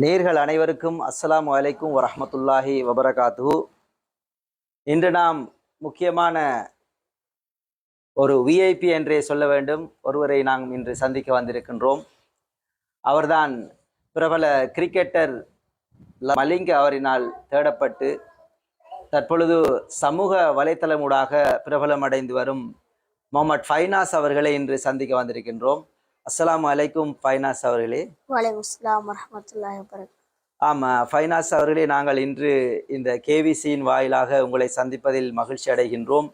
நேர்கள் அனைவருக்கும் அஸ்லாம் வலைக்கும் வரமத்துல்லாஹி வபரகாத்து இன்று நாம் முக்கியமான ஒரு விஐபி என்றே சொல்ல வேண்டும். ஒருவரை நாம் இன்று சந்திக்க வந்திருக்கின்றோம். அவர்தான் பிரபல கிரிக்கெட்டர் ல- மலிங்க அவரினால் தேடப்பட்டு தற்பொழுது சமூக வலைத்தளமூடாக பிரபலமடைந்து வரும் முகமது ஃபைனாஸ் அவர்களை இன்று சந்திக்க வந்திருக்கின்றோம். அஸ்ஸலாமு அலைக்கும் ஃபைனாஸ் அவர்களே. வலைக்கம் ஆமாம் ஃபைனாஸ் அவர்களே நாங்கள் இன்று இந்த கேவிசியின் வாயிலாக உங்களை சந்திப்பதில் மகிழ்ச்சி அடைகின்றோம்.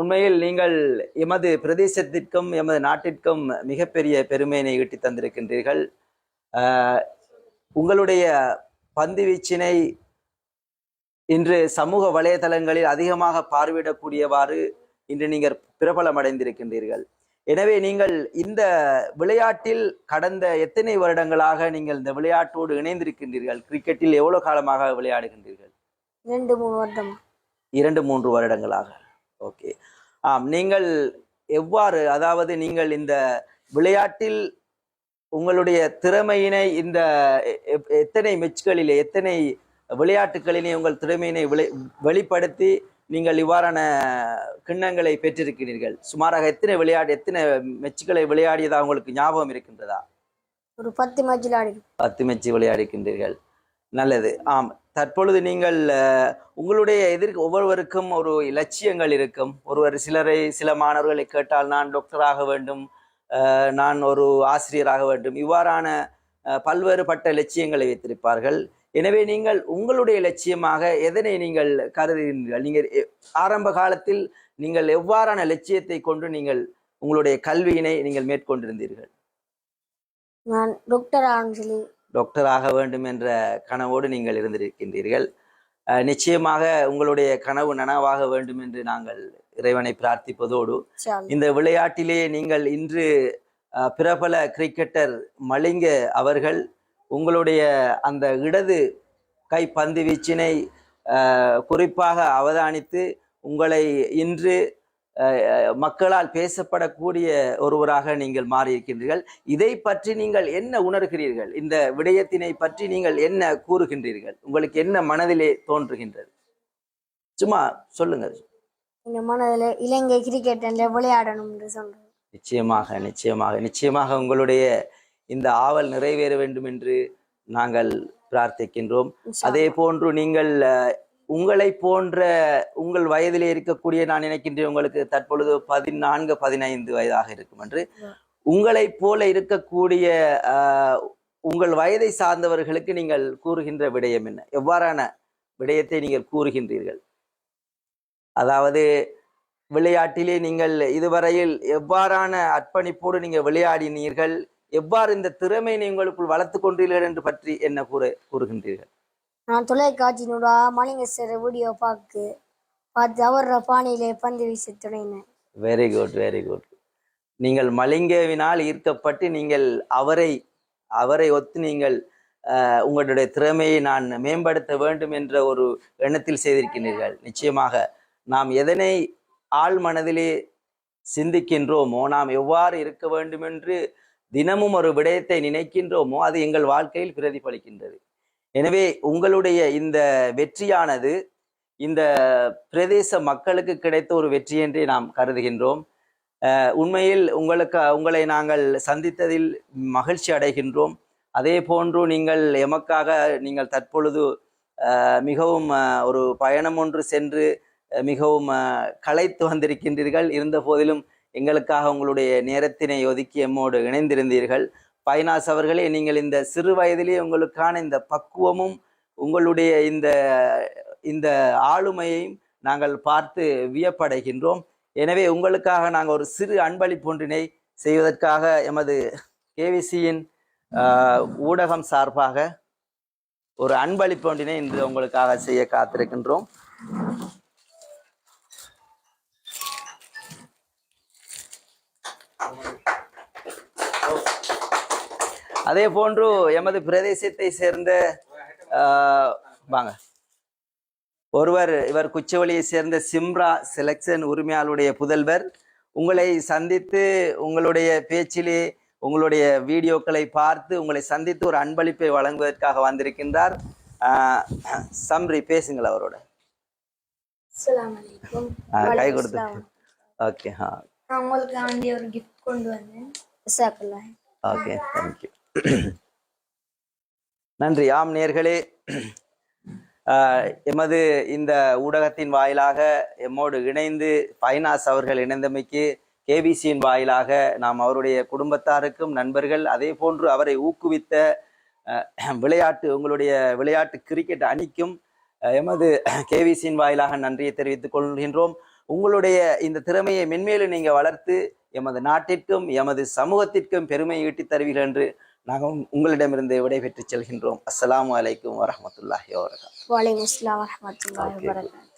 உண்மையில் நீங்கள் எமது பிரதேசத்திற்கும் எமது நாட்டிற்கும் மிகப்பெரிய பெருமையினை ஈட்டி தந்திருக்கின்றீர்கள். உங்களுடைய பந்து வீச்சினை இன்று சமூக வலைதளங்களில் அதிகமாக பார்வையிடக்கூடியவாறு இன்று நீங்கள் பிரபலமடைந்திருக்கின்றீர்கள். எனவே நீங்கள் இந்த விளையாட்டில் கடந்த எத்தனை வருடங்களாக நீங்கள் இந்த விளையாட்டோடு இணைந்திருக்கின்றீர்கள்? கிரிக்கெட்டில் எவ்வளவு காலமாக விளையாடுகின்றீர்கள்? ரெண்டு மூணு வருடம்? இரண்டு மூன்று வருடங்களாக. ஓகே. ஆம் நீங்கள் எவ்வாறு அதாவது நீங்கள் இந்த விளையாட்டில் உங்களுடைய திறமையினை இந்த எத்தனை மெச்சுகளிலே எத்தனை விளையாட்டுகளிலே உங்கள் திறமையினை விளை வெளிப்படுத்தி நீங்கள் இவ்வாறான கிண்ணங்களை பெற்றிருக்கிறீர்கள். சுமாராக எத்தனை விளையாட்டு எத்தனை மெச்சுகளை விளையாடியதா உங்களுக்கு ஞாபகம் இருக்கின்றதா? ஒரு பத்து மேட்ச் விளையாடி. பத்து மெச்சு விளையாடுகின்றீர்கள் நல்லது. ஆம். தற்பொழுது நீங்கள் உங்களுடைய எதிர்க்கு ஒவ்வொருவருக்கும் ஒரு இலட்சியங்கள் இருக்கும். ஒருவர் சிலரை சில மாணவர்களை கேட்டால் நான் டாக்டராக வேண்டும் நான் ஒரு ஆசிரியராக வேண்டும். இவ்வாறான பல்வேறுபட்ட லட்சியங்களை வைத்திருப்பார்கள். எனவே நீங்கள் உங்களுடைய லட்சியமாக எதனை நீங்கள் கருதுகிறீர்கள்? நீங்கள் ஆரம்ப காலத்தில் நீங்கள் எவ்வாறான லட்சியத்தை கொண்டு நீங்கள் உங்களுடைய கல்வியினை நீங்கள் மேற்கொண்டிருந்தீர்கள்? நான் டாக்டர் சொல்லி டாக்டர் ஆக வேண்டும் என்ற கனவோடு நீங்கள் இருந்திருக்கின்றீர்கள். நிச்சயமாக உங்களுடைய கனவு நனவாக வேண்டும் என்று நாங்கள் இறைவனை பிரார்த்திப்பதோடு. இந்த விளையாட்டிலே நீங்கள் இன்று பிரபல கிரிக்கெட்டர் மலிங்க அவர்கள் உங்களுடைய அந்த இடது கை பந்து வீச்சினை குறிப்பாக அவதானித்து உங்களை இன்று மக்களால் பேசப்படக்கூடிய ஒருவராக நீங்கள் மாறியிருக்கின்றீர்கள். இதை பற்றி நீங்கள் என்ன உணர்கிறீர்கள்? இந்த விடயத்தினை பற்றி நீங்கள் என்ன கூறுகின்றீர்கள்? உங்களுக்கு என்ன மனதிலே தோன்றுகின்றது? சும்மா சொல்லுங்க. இந்த மனதில் இலங்கை கிரிக்கெட் விளையாடணும்னு சொல்றேன். நிச்சயமாக நிச்சயமாக நிச்சயமாக உங்களுடைய இந்த ஆவல் நிறைவேற வேண்டும் என்று நாங்கள் பிரார்த்திக்கின்றோம். அதே போன்று நீங்கள் உங்களை போன்ற உங்கள் வயதிலே இருக்கக்கூடிய நான் நினைக்கின்றேன் உங்களுக்கு தற்பொழுது பதினான்கு பதினைந்து வயதாக இருக்கும் என்று. ம். உங்களைப் போல இருக்கக்கூடிய உங்கள் வயதை சார்ந்தவர்களுக்கு நீங்கள் கூறுகின்ற விடயம் என்ன? எவ்வாறான விடயத்தை நீங்கள் கூறுகின்றீர்கள்? அதாவது விளையாட்டிலே நீங்கள் இதுவரையில் எவ்வாறான அர்ப்பணிப்போடு நீங்கள் விளையாடினீர்கள்? எவ்வாறு இந்த திறமையினை உங்களுக்குள் வளர்த்து கொண்டீர்கள் என்று பற்றி என்ன கூற கூறுகின்றீர்கள்? நான் தொலைக்காட்சியினூடா மலிங்க சார் வீடியோ பார்த்து பார்த்து அவர பாணியிலே பந்து வீச தொடங்கினேன் வெரி குட் வெரி குட் நீங்கள் மலிங்கவினால் ஈர்க்கப்பட்டு நீங்கள் அவரை அவரை ஒத்து நீங்கள் உங்களுடைய திறமையை நான் மேம்படுத்த வேண்டும் என்ற ஒரு எண்ணத்தில் செய்திருக்கிறீர்கள். நிச்சயமாக நாம் எதனை ஆழ் மனதிலே சிந்திக்கின்றோமோ நாம் எவ்வாறு இருக்க வேண்டும் என்று தினமும் ஒரு விடயத்தை நினைக்கின்றோமோ அது எங்கள் வாழ்க்கையில் பிரதிபலிக்கின்றது. எனவே உங்களுடைய இந்த வெற்றியானது இந்த பிரதேச மக்களுக்கு கிடைத்த ஒரு வெற்றி என்றே நாம் கருதுகின்றோம். அஹ் உண்மையில் உங்களுக்கு உங்களை நாங்கள் சந்தித்ததில் மகிழ்ச்சி அடைகின்றோம். அதே போன்று நீங்கள் எமக்காக நீங்கள் தற்பொழுது மிகவும் ஒரு பயணம் ஒன்று சென்று மிகவும் களைத்து வந்திருக்கின்றீர்கள். இருந்த போதிலும் எங்களுக்காக உங்களுடைய நேரத்தினை ஒதுக்கி எம்மோடு இணைந்திருந்தீர்கள். பைனாஸ் அவர்களே நீங்கள் இந்த சிறு வயதிலே உங்களுக்கான இந்த பக்குவமும் உங்களுடைய இந்த இந்த ஆளுமையையும் நாங்கள் பார்த்து வியப்படைகின்றோம். எனவே உங்களுக்காக நாங்கள் ஒரு சிறு அன்பளிப்பொன்றினை செய்வதற்காக எமது கேவிசியின் ஊடகம் சார்பாக ஒரு அன்பளிப்பொன்றினை இன்று உங்களுக்காக செய்ய காத்திருக்கின்றோம். அதே போன்று எமது பிரதேசத்தை சேர்ந்த வாங்க. ஒருவர் இவர் குச்சவெளியை சேர்ந்த சிம்ரா செலக்ஷன் உரிமையாளருடைய புதல்வர். உங்களை சந்தித்து உங்களுடைய பேச்சிலே உங்களுடைய வீடியோக்களை பார்த்து உங்களை சந்தித்து ஒரு அன்பளிப்பை வழங்குவதற்காக வந்திருக்கின்றார். ஆஹ் சம்ரி பேசுங்கள் அவரோட. கை கொடுத்து. ஓகே உங்களுக்கு கொண்டு வந்தேன். ஜஸாக்கல்லாஹ் ஓகே தேங்க்யூ நன்றி. ஆம் நேர்களே ஆஹ் எமது இந்த ஊடகத்தின் வாயிலாக எம்மோடு இணைந்து ஃபைனாஸ் அவர்கள் இணைந்தமைக்கு கேபிசியின் வாயிலாக நாம் அவருடைய குடும்பத்தாருக்கும் நண்பர்கள் அதே போன்று அவரை ஊக்குவித்த விளையாட்டு உங்களுடைய விளையாட்டு கிரிக்கெட் அணிக்கும் எமது கேவிசியின் வாயிலாக நன்றியை தெரிவித்துக் கொள்கின்றோம். உங்களுடைய இந்த திறமையை மென்மேலும் நீங்க வளர்த்து எமது நாட்டிற்கும் எமது சமூகத்திற்கும் பெருமை ஈட்டித் தருவீர்கள் என்று நாங்கள் உங்களிடமிருந்து விடைபெற்று செல்கின்றோம். அஸ்ஸலாமு அலைக்கும் வரஹ்மத்துல்லாஹி வபரகாத்துஹு வலைக்கும் அஸ்ஸலாம் வரஹ்மத்துல்லாஹி வபரகாத்துஹு